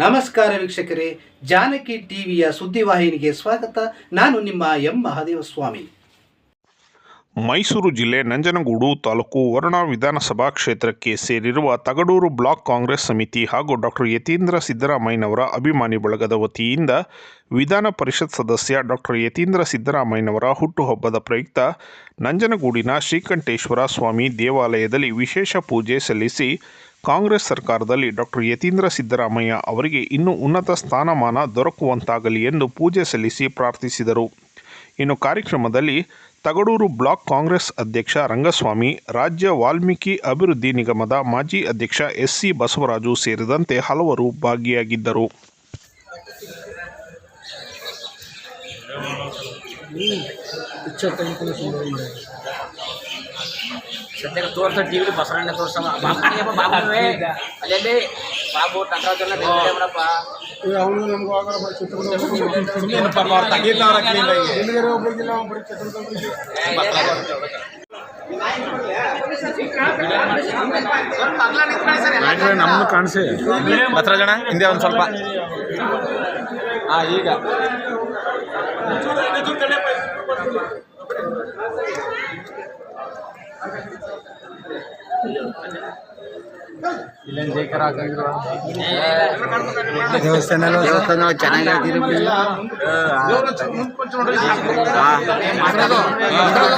ನಮಸ್ಕಾರ ವೀಕ್ಷಕರೇ, ಜಾನಕಿ ಟಿವಿಯ ಸುದ್ದಿವಾಹಿನಿಗೆ ಸ್ವಾಗತ. ನಾನು ನಿಮ್ಮ ಎಂ. ಮಹಾದೇವ ಸ್ವಾಮಿ ಮೈಸೂರು ಜಿಲ್ಲೆ ನಂಜನಗೂಡು ತಾಲೂಕು ವರುಣ ವಿಧಾನಸಭಾ ಕ್ಷೇತ್ರಕ್ಕೆ ಸೇರಿರುವ ತಗಡೂರು ಬ್ಲಾಕ್ ಕಾಂಗ್ರೆಸ್ ಸಮಿತಿ ಹಾಗೂ ಡಾಕ್ಟರ್ ಯತೀಂದ್ರ ಸಿದ್ದರಾಮಯ್ಯನವರ ಅಭಿಮಾನಿ ಬಳಗದ ವತಿಯಿಂದ ವಿಧಾನ ಪರಿಷತ್ ಸದಸ್ಯ ಡಾಕ್ಟರ್ ಯತೀಂದ್ರ ಸಿದ್ದರಾಮಯ್ಯನವರ ಹುಟ್ಟುಹಬ್ಬದ ಪ್ರಯುಕ್ತ ನಂಜನಗೂಡಿನ ಶ್ರೀಕಂಠೇಶ್ವರ ಸ್ವಾಮಿ ದೇವಾಲಯದಲ್ಲಿ ವಿಶೇಷ ಪೂಜೆ ಸಲ್ಲಿಸಿ ಕಾಂಗ್ರೆಸ್ ಸರ್ಕಾರದಲ್ಲಿ ಡಾಕ್ಟರ್ ಯತೀಂದ್ರ ಸಿದ್ದರಾಮಯ್ಯ ಅವರಿಗೆ ಇನ್ನೂ ಉನ್ನತ ಸ್ಥಾನಮಾನ ದೊರಕುವಂತಾಗಲಿ ಎಂದು ಪೂಜೆ ಸಲ್ಲಿಸಿ ಪ್ರಾರ್ಥಿಸಿದರು. ಇನ್ನು ಕಾರ್ಯಕ್ರಮದಲ್ಲಿ ತಗಡೂರು ಬ್ಲಾಕ್ ಕಾಂಗ್ರೆಸ್ ಅಧ್ಯಕ್ಷ ರಂಗಸ್ವಾಮಿ, ರಾಜ್ಯ ವಾಲ್ಮೀಕಿ ಅಭಿವೃದ್ಧಿ ನಿಗಮದ ಮಾಜಿ ಅಧ್ಯಕ್ಷ ಎಸ್ಸಿ ಬಸವರಾಜು ಸೇರಿದಂತೆ ಹಲವರು ಭಾಗಿಯಾಗಿದ್ದರು. ಸದ್ಯಕ್ಕೆ ಟಿ ಟಿವಿ ಬಸವಣ್ಣ ತೋರ್ಸವ ಬಾಬು ಬಾಬುವೇ ಬಾಬು ಅವನು ನಮ್ಗೆ ಹೋಗೋಣ ಬರೀ ಚಿತ್ರದುರ್ಗ ಏನು ಪಾಪ ಅವ್ರು ತೆಗಿತಾವ್ರ ಕ್ಲೀನಾಗಿ ಎಲ್ಲಿಗಾರ ಒಬ್ಬರಿಗಿಲ್ಲ ಅವ್ನು ಬರೀ ಚಿತ್ರದುರ್ಗ ನಮ್ಮ ಕಾಣಿಸಿ. ಹತ್ರ ಜನ ಹಿಂದೆ ಒಂದು ಸ್ವಲ್ಪ. ಹಾ ಈಗ. ಇಲ್ಲೇನು ಜೈಕರ ದೇವಸ್ಥಾನ ಚೆನ್ನಾಗಿ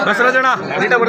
ಬಸವರಾಜಣ್ಣ ನೀಟಾಗಿ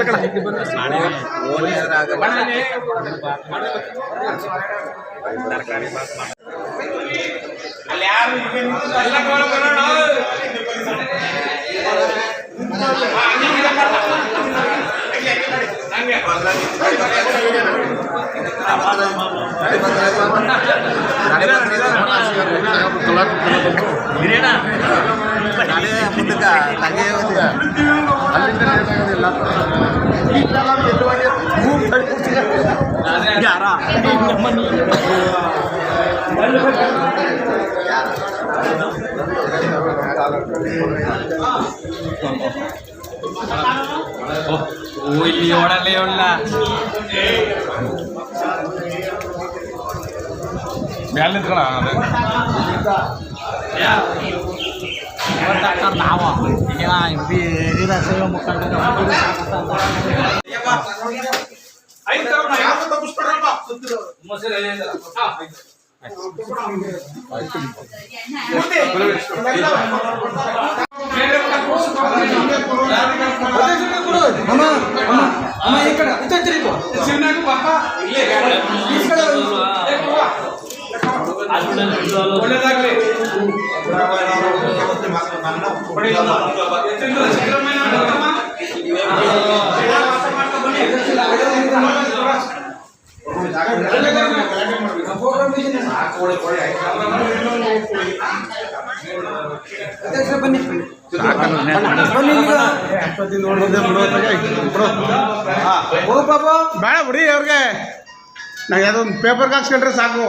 Oh. ಇಲ್ಲಿ ಓಡಲ್ಲೇ ಉಳ್ಳ ಮ್ಯಾಲೆ ನಿಂತ್ಕೊಳ ನಾವು ಈಗ ವೀರಶೈವ ಮುಖಂಡರು ಬೇಡ ಬಿಡಿ ಅವ್ರಿಗೆ. ನಾವು ಯಾವುದೋ ಒಂದು ಪೇಪರ್ಗೆ ಹಾಕ್ಸ್ಕೊಂಡ್ರೆ ಸಾಕು.